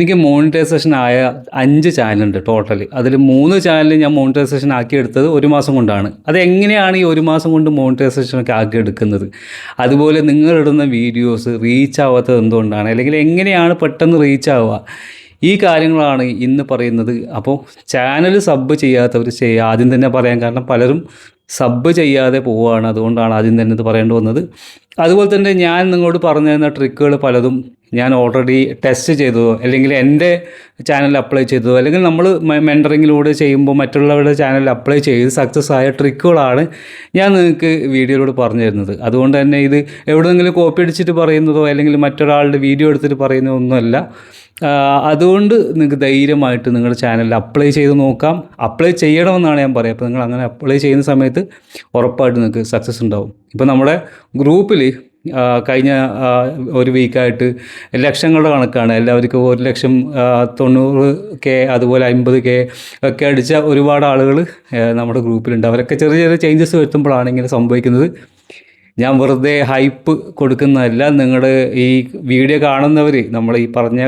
എനിക്ക് മോണിറ്റൈസേഷൻ ആയ അഞ്ച് ചാനലുണ്ട് ടോട്ടൽ അതിൽ മൂന്ന് ചാനൽ ഞാൻ മോണിറ്റൈസേഷൻ ആക്കിയെടുത്തത് ഒരു മാസം കൊണ്ടാണ്. അത് എങ്ങനെയാണ് ഈ ഒരു മാസം കൊണ്ട് മോണിറ്റൈസേഷൻ ഒക്കെ ആക്കിയെടുക്കുന്നത് അതുപോലെ നിങ്ങളിടുന്ന വീഡിയോസ് റീച്ച് ആവാത്തത് എന്തുകൊണ്ടാണ്? അല്ലെങ്കിൽ എങ്ങനെയാണ് പെട്ടെന്ന് റീച്ച് ആവുക? ഈ കാര്യങ്ങളാണ് ഇന്ന് പറയുന്നത്. അപ്പോൾ ചാനൽ സബ് ചെയ്യാത്തവർ ചെയ്യുക ആദ്യം തന്നെ പറയാൻ കാരണം പലരും സബ് ചെയ്യാതെ പോവുകയാണ് അതുകൊണ്ടാണ് ആദ്യം തന്നെ ഇത് പറയേണ്ടി വന്നത്. അതുപോലെ തന്നെ ഞാൻ നിങ്ങളോട് പറഞ്ഞു തരുന്ന ട്രിക്കുകൾ പലതും ഞാൻ ഓൾറെഡി ടെസ്റ്റ് ചെയ്തതോ അല്ലെങ്കിൽ എന്റെ ചാനലിൽ അപ്ലൈ ചെയ്തതോ അല്ലെങ്കിൽ നമ്മൾ മെന്ററിങ്ങിലൂടെ ചെയ്യുമ്പോൾ മറ്റുള്ളവരുടെ ചാനലിൽ അപ്ലൈ ചെയ്ത് സക്സസ് ആയ ട്രിക്കുകളാണ് ഞാൻ നിങ്ങൾക്ക് വീഡിയോയിലൂടെ പറഞ്ഞു തരുന്നത്. അതുകൊണ്ട് തന്നെ ഇത് എവിടെങ്കിലും കോപ്പി അടിച്ചിട്ട് പറയുന്നതോ അല്ലെങ്കിൽ മറ്റൊരാളുടെ വീഡിയോ എടുത്തിട്ട് പറയുന്നതോ ഒന്നുമല്ല. അതുകൊണ്ട് നിങ്ങൾക്ക് ധൈര്യമായിട്ട് നിങ്ങളുടെ ചാനലിൽ അപ്ലൈ ചെയ്ത് നോക്കാം. അപ്ലൈ ചെയ്യണമെന്നാണ് ഞാൻ പറയുക. അപ്പോൾ നിങ്ങൾ അങ്ങനെ അപ്ലൈ ചെയ്യുന്ന സമയത്ത് ഉറപ്പായിട്ട് നിങ്ങൾക്ക് സക്സസ് ഉണ്ടാവും. ഇപ്പോൾ നമ്മുടെ ഗ്രൂപ്പിൽ കഴിഞ്ഞ ഒരു വീക്കായിട്ട് ലക്ഷങ്ങളുടെ കണക്കാണ്. എല്ലാവർക്കും ഒരു ലക്ഷം തൊണ്ണൂറ് കെ അതുപോലെ അമ്പത് കെ ഒക്കെ അടിച്ച ഒരുപാട് ആളുകൾ നമ്മുടെ ഗ്രൂപ്പിലുണ്ട്. അവരൊക്കെ ചെറിയ ചെറിയ ചേഞ്ചസ് വരുത്തുമ്പോഴാണ് ഇങ്ങനെ സംഭവിക്കുന്നത്. ഞാൻ വെറുതെ ഹൈപ്പ് കൊടുക്കുന്നതല്ല. നിങ്ങളുടെ ഈ വീഡിയോ കാണുന്നവർ നമ്മൾ ഈ പറഞ്ഞ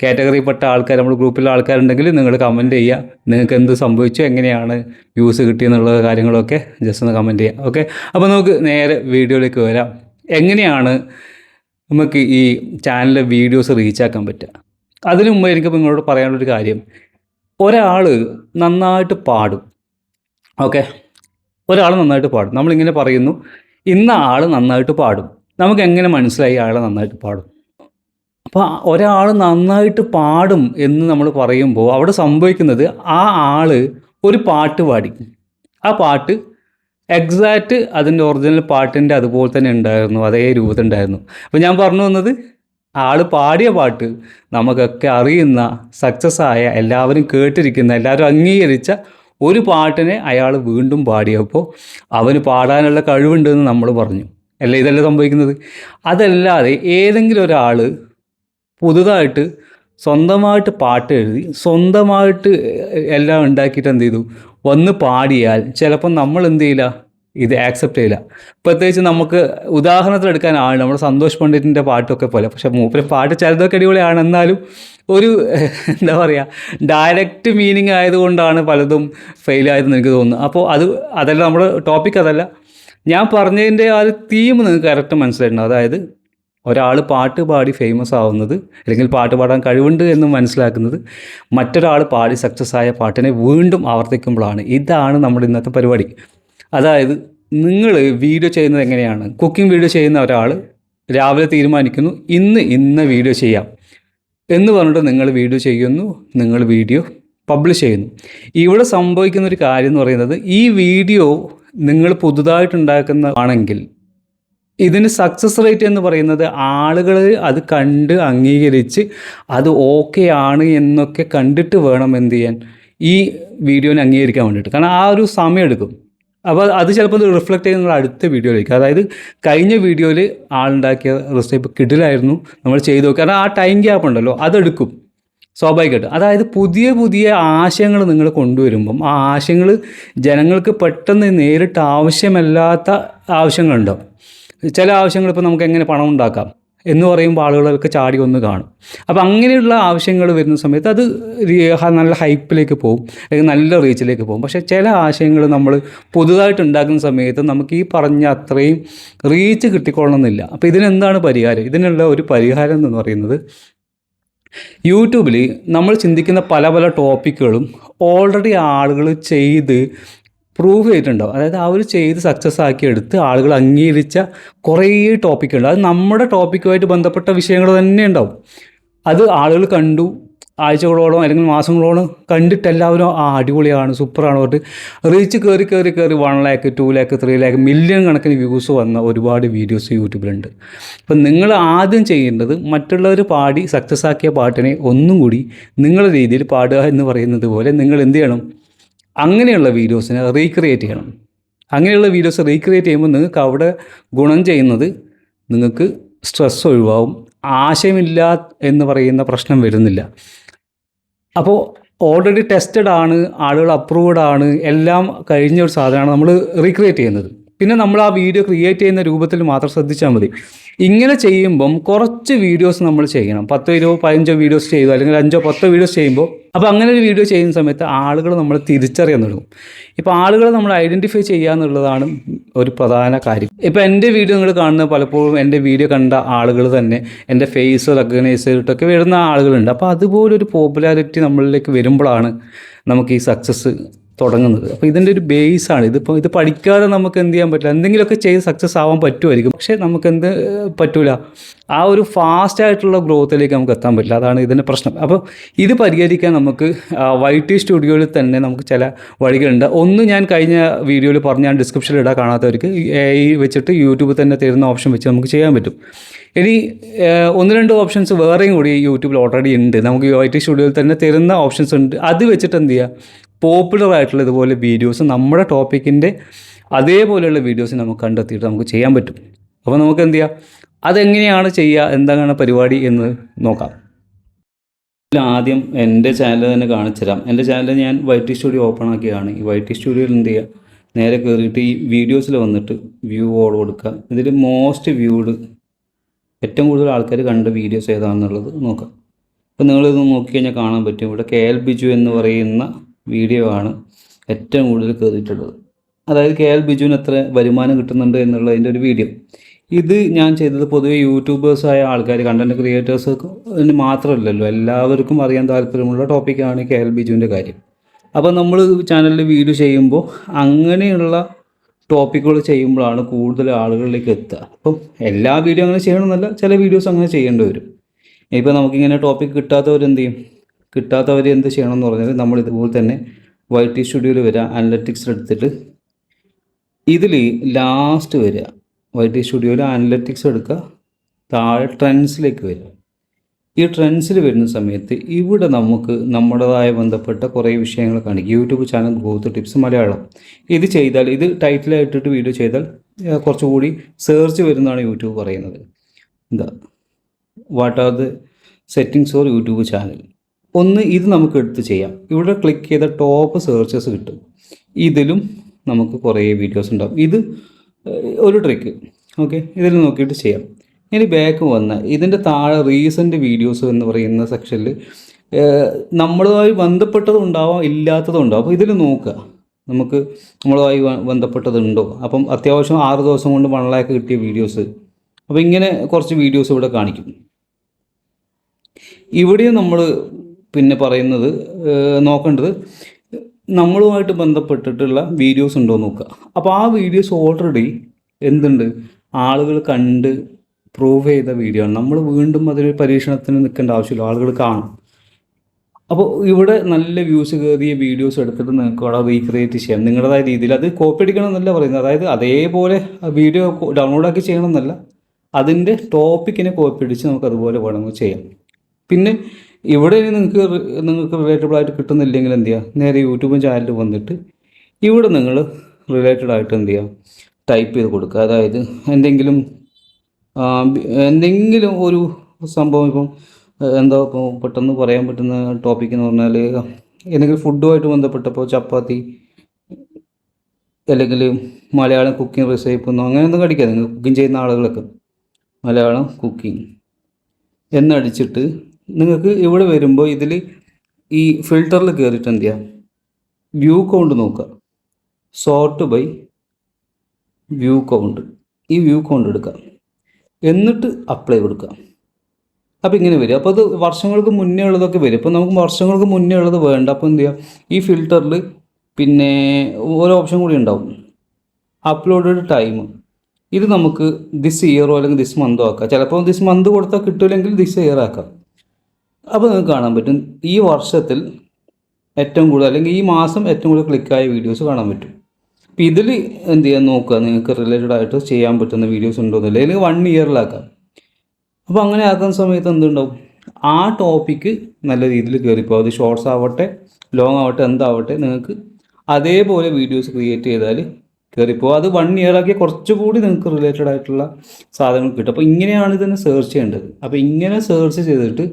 കാറ്റഗറിയിൽപ്പെട്ട ആൾക്കാർ നമ്മുടെ ഗ്രൂപ്പിലെ ആൾക്കാരുണ്ടെങ്കിൽ നിങ്ങൾ കമന്റ് ചെയ്യുക നിങ്ങൾക്ക് എന്ത് സംഭവിച്ചു എങ്ങനെയാണ് വ്യൂസ് കിട്ടിയെന്നുള്ള കാര്യങ്ങളൊക്കെ ജസ്റ്റ് ഒന്ന് കമന്റ് ചെയ്യുക ഓക്കെ അപ്പോൾ നമുക്ക് നേരെ വീഡിയോയിലേക്ക് വരാം. എങ്ങനെയാണ് നമുക്ക് ഈ ചാനലിലെ വീഡിയോസ് റീച്ചാക്കാൻ പറ്റുക? അതിനു മുമ്പ് എനിക്ക് നിങ്ങളോട് പറയാനുള്ളൊരു കാര്യം. ഒരാൾ നന്നായിട്ട് പാടും. ഓക്കെ ഒരാൾ നന്നായിട്ട് പാടും. നമ്മളിങ്ങനെ പറയുന്നു ഇന്ന ആൾ നന്നായിട്ട് പാടും. നമുക്ക് എങ്ങനെ മനസ്സിലായി ആൾ നന്നായിട്ട് പാടും? അപ്പോൾ ഒരാൾ നന്നായിട്ട് പാടും എന്ന് നമ്മൾ പറയുമ്പോൾ അവിടെ സംഭവിക്കുന്നത് ആ ആൾ ഒരു പാട്ട് പാടി. ആ പാട്ട് എക്സാക്റ്റ് അതിന്റെ ഒറിജിനൽ പാട്ടിന്റെ അതുപോലെ തന്നെ ഉണ്ടായിരുന്നു അതേ രൂപത്തിലുണ്ടായിരുന്നു അപ്പോൾ ഞാൻ പറഞ്ഞു വന്നത് ആൾ പാടിയ പാട്ട് നമുക്കൊക്കെ അറിയുന്ന സക്സസ് ആയ എല്ലാവരും കേട്ടിരിക്കുന്ന എല്ലാവരും അംഗീകരിച്ച ഒരു പാട്ടിനെ അയാൾ വീണ്ടും പാടിയപ്പോൾ അവന് പാടാനുള്ള കഴിവുണ്ടെന്ന് നമ്മൾ പറഞ്ഞു. അല്ലേ? ഇതല്ലേ സംഭവിക്കുന്നത്? അതല്ലാതെ ഏതെങ്കിലും ഒരാൾ പുതുതായിട്ട് സ്വന്തമായിട്ട് പാട്ട് എഴുതി സ്വന്തമായിട്ട് എല്ലാം ഉണ്ടാക്കിയിട്ട് എന്ത് ചെയ്തു? വന്ന് പാടിയാൽ ചിലപ്പോൾ നമ്മൾ എന്ത് ചെയ്യില്ല? ഇത് ആക്സെപ്റ്റ് ചെയ്യില്ല. പ്രത്യേകിച്ച് നമുക്ക് ഉദാഹരണത്തിൽ എടുക്കാൻ നമ്മുടെ സന്തോഷ് പണ്ഡിറ്റിന്റെ പാട്ടൊക്കെ പോലെ. പക്ഷേ മൂപ്പര് പാട്ട് ചിലതൊക്കെ അടിപൊളിയാണ്. എന്നാലും ഒരു എന്താ പറയുക ഡയറക്റ്റ് മീനിങ് ആയതുകൊണ്ടാണ് പലതും ഫെയിൽ ആയതെന്ന് എനിക്ക് തോന്നുന്നു അപ്പോൾ അത് അതല്ല നമ്മുടെ ടോപ്പിക് അതല്ല. ഞാൻ പറഞ്ഞതിന്റെ ആ ഒരു തീം നിങ്ങൾക്ക് കറക്റ്റ് മനസ്സിലായിട്ടുണ്ട് അതായത് ഒരാൾ പാട്ട് പാടി ഫേമസ് ആവുന്നത് അല്ലെങ്കിൽ പാട്ട് പാടാൻ കഴിവുണ്ട് എന്ന് മനസ്സിലാക്കുന്നത് മറ്റൊരാൾ പാടി സക്സസ് ആയ പാട്ടിനെ വീണ്ടും ആവർത്തിക്കുമ്പോഴാണ്. ഇതാണ് നമ്മുടെ ഇന്നത്തെ പരിപാടി. അതായത് നിങ്ങൾ വീഡിയോ ചെയ്യുന്നത് എങ്ങനെയാണ്? കുക്കിംഗ് വീഡിയോ ചെയ്യുന്ന ഒരാൾ രാവിലെ തീരുമാനിക്കുന്നു ഇന്ന് ഇന്ന വീഡിയോ ചെയ്യാം എന്ന് പറഞ്ഞിട്ട് നിങ്ങൾ വീഡിയോ ചെയ്യുന്നു നിങ്ങൾ വീഡിയോ പബ്ലിഷ് ചെയ്യുന്നു. ഇവിടെ സംഭവിക്കുന്ന ഒരു കാര്യം എന്ന് പറയുന്നത് ഈ വീഡിയോ നിങ്ങൾ പുതുതായിട്ടുണ്ടാക്കുന്ന ആണെങ്കിൽ ഇതിന് സക്സസ് റേറ്റ് എന്ന് പറയുന്നത് ആളുകൾ അത് കണ്ട് അംഗീകരിച്ച് അത് ഓക്കെ ആണ് എന്നൊക്കെ കണ്ടിട്ട് വേണം എന്ത് ചെയ്യാൻ. ഈ വീഡിയോനെ അംഗീകരിക്കാൻ വേണ്ടിയിട്ട്. കാരണം ആ ഒരു സമയം എടുക്കും അപ്പോൾ അത് ചിലപ്പോൾ റിഫ്ലക്റ്റ് ചെയ്യുന്ന നിങ്ങൾ അടുത്ത വീഡിയോയിലേക്ക് അതായത് കഴിഞ്ഞ വീഡിയോയിൽ ആളുണ്ടാക്കിയ റെസിപ്പി കിടിലായിരുന്നു. നമ്മൾ ചെയ്തു നോക്കുക കാരണം ആ ടൈം ഗ്യാപ്പ് ഉണ്ടല്ലോ അതെടുക്കും. സ്വാഭാവികമായിട്ടും. അതായത് പുതിയ പുതിയ ആശയങ്ങൾ നിങ്ങൾ കൊണ്ടുവരുമ്പം ആ ആശയങ്ങൾ ജനങ്ങൾക്ക് പെട്ടെന്ന് നേരിട്ട് ആവശ്യമല്ലാത്ത ആവശ്യങ്ങളുണ്ടാവും. ചില ആവശ്യങ്ങൾ ഇപ്പോൾ നമുക്ക് എങ്ങനെ പണം ഉണ്ടാക്കാം എന്ന് പറയുമ്പോൾ ആളുകളൊക്കെ ചാടി ഒന്ന് കാണും. അപ്പോൾ അങ്ങനെയുള്ള ആവശ്യങ്ങൾ വരുന്ന സമയത്ത് അത് നല്ല ഹൈപ്പിലേക്ക് പോകും അല്ലെങ്കിൽ നല്ല റീച്ചിലേക്ക് പോകും. പക്ഷേ ചില ആശയങ്ങൾ നമ്മൾ പുതുതായിട്ട് ഉണ്ടാക്കുന്ന സമയത്ത് നമുക്ക് ഈ പറഞ്ഞ അത്രയും റീച്ച് കിട്ടിക്കൊള്ളണമെന്നില്ല. അപ്പോൾ ഇതിനെന്താണ് പരിഹാരം? ഇതിനുള്ള ഒരു പരിഹാരം എന്ന് പറയുന്നത് യൂട്യൂബിൽ നമ്മൾ ചിന്തിക്കുന്ന പല പല ടോപ്പിക്കുകളും ഓൾറെഡി ആളുകൾ ചെയ്ത് പ്രൂവ് ചെയ്തിട്ടുണ്ടാവും. അതായത് ആ ഒരു ചെയ്ത് സക്സസ് ആക്കി എടുത്ത് ആളുകൾ അംഗീകരിച്ച കുറേ ടോപ്പിക്കുണ്ട് അത് നമ്മുടെ ടോപ്പിക്കുമായിട്ട് ബന്ധപ്പെട്ട വിഷയങ്ങൾ തന്നെ ഉണ്ടാവും. അത് ആളുകൾ കണ്ടു. ആഴ്ചകളോളം അല്ലെങ്കിൽ മാസങ്ങളോളം കണ്ടിട്ട് എല്ലാവരും ആ അടിപൊളിയാണ് സൂപ്പറാണ് പറഞ്ഞിട്ട് റീച്ച് കയറി കയറി കയറി one lakh two lakh three lakh million കണക്കിന് വ്യൂസ് വന്ന ഒരുപാട് വീഡിയോസ് യൂട്യൂബിലുണ്ട്. അപ്പം നിങ്ങൾ ആദ്യം ചെയ്യേണ്ടത് മറ്റുള്ളവർ പാടി സക്സസ് ആക്കിയ പാട്ടിനെ ഒന്നും കൂടി നിങ്ങളുടെ രീതിയിൽ പാടുക എന്ന് പറയുന്നത് പോലെ നിങ്ങൾ എന്ത് ചെയ്യണം? അങ്ങനെയുള്ള വീഡിയോസിനെ റീക്രിയേറ്റ് ചെയ്യണം. അങ്ങനെയുള്ള വീഡിയോസ് റീക്രിയേറ്റ് ചെയ്യുമ്പോൾ നിങ്ങൾക്ക് അവിടെ ഗുണം ചെയ്യുന്നത് നിങ്ങൾക്ക് സ്ട്രെസ് ഒഴിവാകും ആശയമില്ല എന്ന് പറയുന്ന പ്രശ്നം വരുന്നില്ല. അപ്പോൾ ഓൾറെഡി ടെസ്റ്റഡ് ആണ് ആളുകൾ അപ്രൂവ്ഡ് ആണ് എല്ലാം കഴിഞ്ഞ ഒരു സാധനമാണ് നമ്മൾ റീക്രിയേറ്റ് ചെയ്യുന്നത്. പിന്നെ നമ്മൾ ആ വീഡിയോ ക്രിയേറ്റ് ചെയ്യുന്ന രൂപത്തിൽ മാത്രം ശ്രദ്ധിച്ചാൽ മതി. ഇങ്ങനെ ചെയ്യുമ്പം കുറച്ച് വീഡിയോസ് നമ്മൾ ചെയ്യണം. പത്തോ ഇരുപതോ പതിനഞ്ചോ വീഡിയോസ് ചെയ്തു അല്ലെങ്കിൽ അഞ്ചോ പത്തോ വീഡിയോസ് ചെയ്യുമ്പോൾ അപ്പോൾ അങ്ങനെ ഒരു വീഡിയോ ചെയ്യുന്ന സമയത്ത് ആളുകൾ നമ്മൾ തിരിച്ചറിയാൻ തുടങ്ങും. ഇപ്പോൾ ആളുകൾ നമ്മൾ ഐഡന്റിഫൈ ചെയ്യുക എന്നുള്ളതാണ് ഒരു പ്രധാന കാര്യം. ഇപ്പോൾ എന്റെ വീഡിയോ നിങ്ങൾ കാണുന്ന പലപ്പോഴും എന്റെ വീഡിയോ കണ്ട ആളുകൾ തന്നെ എന്റെ ഫേസ് റെക്കഗ്നൈസ് ചെയ്തിട്ടൊക്കെ വരുന്ന ആളുകളുണ്ട്. അപ്പോൾ അതുപോലൊരു പോപ്പുലാരിറ്റി നമ്മളിലേക്ക് വരുമ്പോഴാണ് നമുക്ക് ഈ സക്സസ് തുടങ്ങുന്നത്. അപ്പോൾ ഇതിന്റെ ഒരു ബേസാണ് ഇതിപ്പോൾ ഇത് പഠിക്കാതെ നമുക്ക് എന്ത് ചെയ്യാൻ പറ്റില്ല. എന്തെങ്കിലുമൊക്കെ ചെയ്ത് സക്സസ് ആവാൻ പറ്റുമായിരിക്കും. പക്ഷേ നമുക്ക് എന്ത് പറ്റൂല. ആ ഒരു ഫാസ്റ്റ് ആയിട്ടുള്ള ഗ്രോത്തിലേക്ക് നമുക്ക് എത്താൻ പറ്റില്ല. അതാണ് ഇതിന്റെ പ്രശ്നം. അപ്പോൾ ഇത് പരിഹരിക്കാൻ നമുക്ക് വൈ ടി സ്റ്റുഡിയോയിൽ തന്നെ നമുക്ക് ചില വഴികളുണ്ട്. ഒന്ന് ഞാൻ കഴിഞ്ഞ വീഡിയോയിൽ പറഞ്ഞ ഞാൻ ഡിസ്ക്രിപ്ഷനിൽ ഇടാൻ കാണാത്തവർക്ക് ഈ വെച്ചിട്ട് യൂട്യൂബിൽ തന്നെ തരുന്ന ഓപ്ഷൻ വെച്ച് നമുക്ക് ചെയ്യാൻ പറ്റും. ഇനി ഒന്ന് രണ്ട് ഓപ്ഷൻസ് വേറെയും കൂടി യൂട്യൂബിൽ ഓൾറെഡി ഉണ്ട്. നമുക്ക് വൈ ടി സ്റ്റുഡിയോയിൽ തന്നെ തരുന്ന ഓപ്ഷൻസ് ഉണ്ട്. അത് വെച്ചിട്ട് എന്ത് ചെയ്യുക പോപ്പുലർ ആയിട്ടുള്ള ഇതുപോലെ വീഡിയോസ് നമ്മുടെ ടോപ്പിക്കിന്റെ അതേപോലെയുള്ള വീഡിയോസ് നമുക്ക് കണ്ടെത്തിയിട്ട് നമുക്ക് ചെയ്യാൻ പറ്റും. അപ്പോൾ നമുക്ക് എന്ത് ചെയ്യാം? അതെങ്ങനെയാണ് ചെയ്യുക എന്താണ് പരിപാടി എന്ന് നോക്കാം. ആദ്യം എന്റെ ചാനൽ തന്നെ കാണിച്ചു തരാം. എന്റെ ചാനൽ ഞാൻ വൈ ടി സ്റ്റുഡിയോ ഓപ്പൺ ആക്കിയതാണ്. ഈ വൈ ടി സ്റ്റുഡിയോയിൽ എന്ത് ചെയ്യുക? നേരെ കയറിയിട്ട് ഈ വീഡിയോസിൽ വന്നിട്ട് വ്യൂ ഓൾ കൊടുക്കുക. ഇതിൽ മോസ്റ്റ് വ്യൂഡ് ഏറ്റവും കൂടുതൽ ആൾക്കാർ കണ്ട വീഡിയോസ് ഏതാണെന്നുള്ളത് നോക്കാം. അപ്പോൾ നിങ്ങളിത് നോക്കിക്കഴിഞ്ഞാൽ കാണാൻ പറ്റും. ഇവിടെ കെ എൽ ബിജു എന്ന് പറയുന്ന വീഡിയോ ആണ് ഏറ്റവും കൂടുതൽ കയറിയിട്ടുള്ളത് അതായത് കെ എൽ ബിജുവിന് എത്ര വരുമാനം കിട്ടുന്നുണ്ട് എന്നുള്ളതിന്റെ ഒരു വീഡിയോ ഇത് ഞാൻ ചെയ്തത് പൊതുവെ യൂട്യൂബേഴ്സായ ആൾക്കാർ കണ്ടന്റ് ക്രിയേറ്റേഴ്സ് മാത്രമല്ലല്ലോ എല്ലാവർക്കും അറിയാൻ താല്പര്യമുള്ള ടോപ്പിക്കാണ് കെ എൽ ബിജുവിന്റെ കാര്യം. അപ്പോൾ നമ്മൾ ചാനലിൽ വീഡിയോ ചെയ്യുമ്പോൾ അങ്ങനെയുള്ള ടോപ്പിക്കുകൾ ചെയ്യുമ്പോഴാണ് കൂടുതൽ ആളുകളിലേക്ക് എത്തുക. അപ്പം എല്ലാ വീഡിയോ അങ്ങനെ ചെയ്യണമെന്നല്ല ചില വീഡിയോസ് അങ്ങനെ ചെയ്യേണ്ടി വരും. ഇപ്പോൾ നമുക്കിങ്ങനെ ടോപ്പിക് കിട്ടാത്തവരെന്ത് ചെയ്യും? കിട്ടാത്തവർ എന്ത് ചെയ്യണം എന്ന് പറഞ്ഞാൽ നമ്മൾ ഇതുപോലെ തന്നെ വൈ ടി സ്റ്റുഡിയോയിൽ വരിക അനലറ്റിക്സ് എടുത്തിട്ട്. ഇതിൽ ലാസ്റ്റ് വരിക. വൈ ടി സ്റ്റുഡിയോയിൽ അനലറ്റിക്സ് എടുക്കുക. താഴെ ട്രെൻഡ്സിലേക്ക് വരിക. ഈ ട്രെൻഡ്സിൽ വരുന്ന സമയത്ത് ഇവിടെ നമുക്ക് നമ്മുടേതായ ബന്ധപ്പെട്ട കുറേ വിഷയങ്ങൾ കാണിക്കും. YouTube channel growth tips Malayalam. ഇത് ചെയ്താൽ ഇത് ടൈറ്റിലായിട്ടിട്ട് വീഡിയോ ചെയ്താൽ കുറച്ചുകൂടി സെർച്ച് വരുന്നതാണ് യൂട്യൂബ് പറയുന്നത്. എന്താ? What are the settings for YouTube channel? ഒന്ന് ഇത് നമുക്ക് എടുത്ത് ചെയ്യാം. ഇവിടെ ക്ലിക്ക് ചെയ്ത ടോപ്പ് സെർച്ചസ് കിട്ടും. ഇതിലും നമുക്ക് കുറേ വീഡിയോസ് ഉണ്ടാവും. ഇത് ഒരു ട്രിക്ക് ഓക്കെ ഇതിൽ നോക്കിയിട്ട് ചെയ്യാം. ഇനി ബാക്ക് വന്ന ഇതിന്റെ താഴെ റീസെന്റ് വീഡിയോസ് എന്ന് പറയുന്ന സെക്ഷനിൽ നമ്മളുമായി ബന്ധപ്പെട്ടതും ഉണ്ടാവാം ഇല്ലാത്തതും ഉണ്ടാവും. അപ്പോൾ ഇതിൽ നോക്കുക. നമുക്ക് നമ്മളുമായി ബന്ധപ്പെട്ടതുണ്ടോ? അപ്പം അത്യാവശ്യം ആറ് ദിവസം കൊണ്ട് വൺ കിട്ടിയ വീഡിയോസ് അപ്പോൾ ഇങ്ങനെ കുറച്ച് വീഡിയോസ് ഇവിടെ കാണിക്കും. ഇവിടെയും നമ്മൾ പിന്നെ പറയുന്നത് നോക്കേണ്ടത് നമ്മളുമായിട്ട് ബന്ധപ്പെട്ടിട്ടുള്ള വീഡിയോസ് ഉണ്ടോ നോക്കുക. അപ്പോൾ ആ വീഡിയോസ് ഓൾറെഡി എന്തുണ്ട്? ആളുകൾ കണ്ട് പ്രൂവ് ചെയ്ത വീഡിയോ ആണ്. നമ്മൾ വീണ്ടും അതിൽ പരീക്ഷണത്തിന് നിൽക്കേണ്ട ആവശ്യമില്ല. ആളുകൾ കാണും. അപ്പോൾ ഇവിടെ നല്ല വ്യൂസ് കയറിയ വീഡിയോസ് എടുത്തിട്ട് നിങ്ങൾക്ക് അവിടെ റീക്രിയേറ്റ് ചെയ്യാം. നിങ്ങളുടേതായ രീതിയിൽ അത് കോപ്പി അടിക്കണം എന്നല്ല പറയുന്നത്. അതായത് അതേപോലെ വീഡിയോ ഡൗൺലോഡ് ആക്കി ചെയ്യണം എന്നല്ല. അതിന്റെ ടോപ്പിക്കിനെ കോപ്പി അടിച്ച് നമുക്ക് അതുപോലെ വേണമെങ്കിൽ ചെയ്യാം. പിന്നെ ഇവിടെ ഇനി നിങ്ങൾക്ക് നിങ്ങൾക്ക് റിലേറ്റബിൾ ആയിട്ട് കിട്ടുന്നില്ലെങ്കിൽ എന്ത് ചെയ്യുക നേരെ യൂട്യൂബ് ചാനലിൽ വന്നിട്ട് ഇവിടെ നിങ്ങൾ റിലേറ്റഡ് ആയിട്ട് എന്ത് ചെയ്യുക ടൈപ്പ് ചെയ്ത് കൊടുക്കുക. അതായത് എന്തെങ്കിലും എന്തെങ്കിലും ഒരു സംഭവം ഇപ്പം എന്തോ ഇപ്പോൾ പെട്ടെന്ന് പറയാൻ പറ്റുന്ന ടോപ്പിക് എന്ന് പറഞ്ഞാൽ എന്തെങ്കിലും ഫുഡുമായിട്ട് ബന്ധപ്പെട്ടപ്പോൾ ചപ്പാത്തി അല്ലെങ്കിൽ മലയാളം കുക്കിംഗ് റിസൈപ്പൊന്നും ഒന്നും അങ്ങനെ ഒന്നും കടിക്കാതെ. നിങ്ങൾ കുക്കിംഗ് ചെയ്യുന്ന ആളുകളൊക്കെ മലയാളം കുക്കിംഗ് എന്നടിച്ചിട്ട് നിങ്ങൾക്ക് ഇവിടെ വരുമ്പോൾ ഇതിൽ ഈ ഫിൽട്ടറിൽ കയറിയിട്ട് എന്ത് ചെയ്യാം? വ്യൂ കൗണ്ട് നോക്കുക. സോർട്ട് ബൈ വ്യൂ കൗണ്ട് ഈ വ്യൂ കൗണ്ട് എടുക്കുക. എന്നിട്ട് അപ്ലൈ കൊടുക്കുക. അപ്പോൾ ഇങ്ങനെ വരും. അപ്പോൾ അത് വർഷങ്ങൾക്ക് മുന്നേ ഉള്ളതൊക്കെ വരും. അപ്പോൾ നമുക്ക് വർഷങ്ങൾക്ക് മുന്നേ ഉള്ളത് വേണ്ട. അപ്പോൾ എന്ത് ചെയ്യുക ഈ ഫിൽട്ടറിൽ പിന്നെ ഒരു ഓപ്ഷൻ കൂടി ഉണ്ടാവും. അപ്ലോഡഡ് ടൈം ഇത് നമുക്ക് ദിസ് ഇയറോ അല്ലെങ്കിൽ ദിസ് മന്തോ ആക്കാം. ചിലപ്പോൾ ദിസ് മന്ത് കൊടുത്താൽ കിട്ടില്ലെങ്കിൽ ദിസ് ഇയർ ആക്കാം. അപ്പോൾ നിങ്ങൾക്ക് കാണാൻ പറ്റും. ഈ വർഷത്തിൽ ഏറ്റവും കൂടുതൽ അല്ലെങ്കിൽ ഈ മാസം ഏറ്റവും കൂടുതൽ ക്ലിക്കായ വീഡിയോസ് കാണാൻ പറ്റും. അപ്പോൾ ഇതിൽ എന്ത് ചെയ്യാൻ നോക്കുക? നിങ്ങൾക്ക് റിലേറ്റഡ് ആയിട്ട് ചെയ്യാൻ പറ്റുന്ന വീഡിയോസ് ഉണ്ടോ എന്നില്ല അല്ലെങ്കിൽ വൺ ഇയറിലാക്കാം അപ്പോൾ അങ്ങനെ ആക്കുന്ന സമയത്ത് എന്തുണ്ടാവും? ആ ടോപ്പിക്ക് നല്ല രീതിയിൽ കയറിപ്പോൾ അത് ഷോർട്സ് ആവട്ടെ ലോങ് ആവട്ടെ എന്താവട്ടെ നിങ്ങൾക്ക് അതേപോലെ വീഡിയോസ് ക്രിയേറ്റ് ചെയ്താൽ കയറിപ്പോൾ അത് വൺ ഇയർ ആക്കിയ കുറച്ചുകൂടി നിങ്ങൾക്ക് റിലേറ്റഡ് ആയിട്ടുള്ള സാധനങ്ങൾ കിട്ടും. അപ്പോൾ ഇങ്ങനെയാണ് ഇതിനെ സെർച്ച് ചെയ്യേണ്ടത്. അപ്പോൾ ഇങ്ങനെ സെർച്ച് ചെയ്തിട്ട്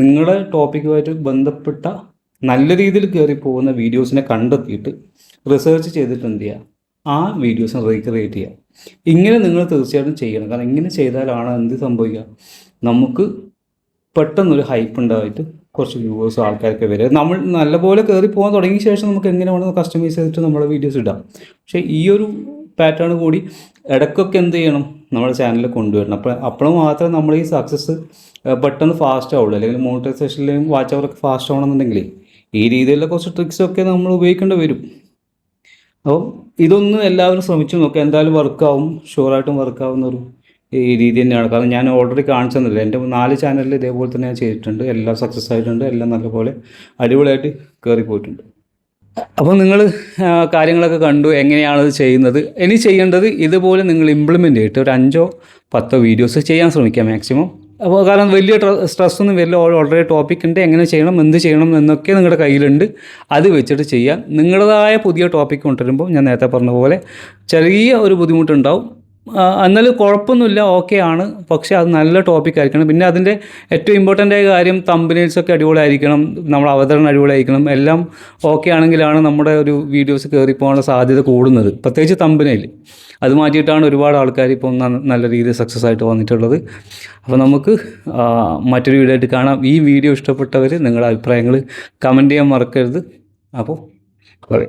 നിങ്ങളുടെ ടോപ്പിക്കുമായിട്ട് ബന്ധപ്പെട്ട നല്ല രീതിയിൽ കയറി പോകുന്ന വീഡിയോസിനെ കണ്ടെത്തിയിട്ട് റിസർച്ച് ചെയ്തിട്ട് എന്ത് ചെയ്യുക ആ വീഡിയോസിനെ റീക്രിയേറ്റ് ചെയ്യുക ഇങ്ങനെ നിങ്ങൾ തീർച്ചയായിട്ടും ചെയ്യണം. കാരണം ഇങ്ങനെ ചെയ്താലാണ് എന്ത് സംഭവിക്കുക? നമുക്ക് പെട്ടെന്നൊരു ഹൈപ്പ് ഉണ്ടായിട്ട് കുറച്ച് വ്യൂവേഴ്സ് ആൾക്കാരൊക്കെ വരിക. നമ്മൾ നല്ലപോലെ കയറി പോകാൻ തുടങ്ങിയ ശേഷം നമുക്ക് എങ്ങനെ വേണമെന്ന് കസ്റ്റമൈസ് ചെയ്തിട്ട് നമ്മളെ വീഡിയോസ് ഇടാം. പക്ഷേ ഈ ഒരു പാറ്റേൺ കൂടി ഇടയ്ക്കൊക്കെ എന്ത് ചെയ്യണം? നമ്മുടെ ചാനലിൽ കൊണ്ടുവരണം. അപ്പോൾ അപ്പോൾ മാത്രമേ നമ്മൾ ഈ സക്സസ് പെട്ടെന്ന് ഫാസ്റ്റ് ആവുള്ളൂ. അല്ലെങ്കിൽ മോണിറ്റൈസേഷനിലും വാച്ച് അവറൊക്കെ ഫാസ്റ്റ് ആവണമെന്നുണ്ടെങ്കിൽ ഈ രീതിയിലുള്ള കുറച്ച് ട്രിക്സൊക്കെ നമ്മൾ ഉപയോഗിക്കേണ്ടി വരും. അപ്പം ഇതൊന്നും എല്ലാവരും ശ്രമിച്ചു നോക്കുക എന്തായാലും വർക്കാവും ഷുവറായിട്ടും വർക്കാവുന്ന ഒരു ഈ രീതി തന്നെയാണ്. കാരണം ഞാൻ ഓൾറെഡി കാണിച്ചു എന്റെ നാല് ചാനലിൽ ഇതേപോലെ തന്നെ ഞാൻ ചെയ്തിട്ടുണ്ട്. എല്ലാം സക്സസ് ആയിട്ടുണ്ട്. എല്ലാം നല്ലപോലെ അടിപൊളിയായിട്ട് കയറിപ്പോയിട്ടുണ്ട് അപ്പോൾ നിങ്ങൾ കാര്യങ്ങളൊക്കെ കണ്ടു. എങ്ങനെയാണത് ചെയ്യുന്നത്? ഇനി ചെയ്യേണ്ടത് ഇതുപോലെ നിങ്ങൾ ഇംപ്ലിമെന്റ് ചെയ്തിട്ട് ഒരു അഞ്ചോ പത്തോ വീഡിയോസ് ചെയ്യാൻ ശ്രമിക്കാം മാക്സിമം അപ്പോൾ കാരണം വലിയ സ്ട്രെസ്സൊന്നും വലിയ ഓൾറെഡി ടോപ്പിക് ഉണ്ട്. എങ്ങനെ ചെയ്യണം? എന്ത് ചെയ്യണം? എന്നൊക്കെ നിങ്ങളുടെ കയ്യിലുണ്ട്. അത് വെച്ചിട്ട് ചെയ്യാം. നിങ്ങളുടേതായ പുതിയ ടോപ്പിക് കൊണ്ടുവരുമ്പോൾ ഞാൻ നേരത്തെ പറഞ്ഞ പോലെ ചെറിയ ഒരു ബുദ്ധിമുട്ടുണ്ടാവും. എന്നാലും കുഴപ്പമൊന്നുമില്ല ഓക്കെ ആണ്. പക്ഷേ അത് നല്ല ടോപ്പിക് ആയിരിക്കണം. പിന്നെ അതിന്റെ ഏറ്റവും ഇമ്പോർട്ടന്റ് ആയ കാര്യം തമ്പനേൽസ് ഒക്കെ അടിപൊളിയായിരിക്കണം. നമ്മൾ അവതരണം അടിപൊളിയായിരിക്കണം. എല്ലാം ഓക്കെ ആണെങ്കിലാണ് നമ്മുടെ ഒരു വീഡിയോസ് കയറി പോകാനുള്ള സാധ്യത കൂടുന്നത്. പ്രത്യേകിച്ച് തമ്പനയിൽ അത് മാറ്റിയിട്ടാണ് ഒരുപാട് ആൾക്കാർ ഇപ്പോൾ നല്ല രീതിയിൽ സക്സസ് ആയിട്ട് വന്നിട്ടുള്ളത്. അപ്പോൾ നമുക്ക് മറ്റൊരു വീഡിയോ ആയിട്ട് കാണാം. ഈ വീഡിയോ ഇഷ്ടപ്പെട്ടവർ നിങ്ങളുടെ അഭിപ്രായങ്ങൾ കമന്റ് ചെയ്യാൻ മറക്കരുത്. അപ്പോൾ കുറേ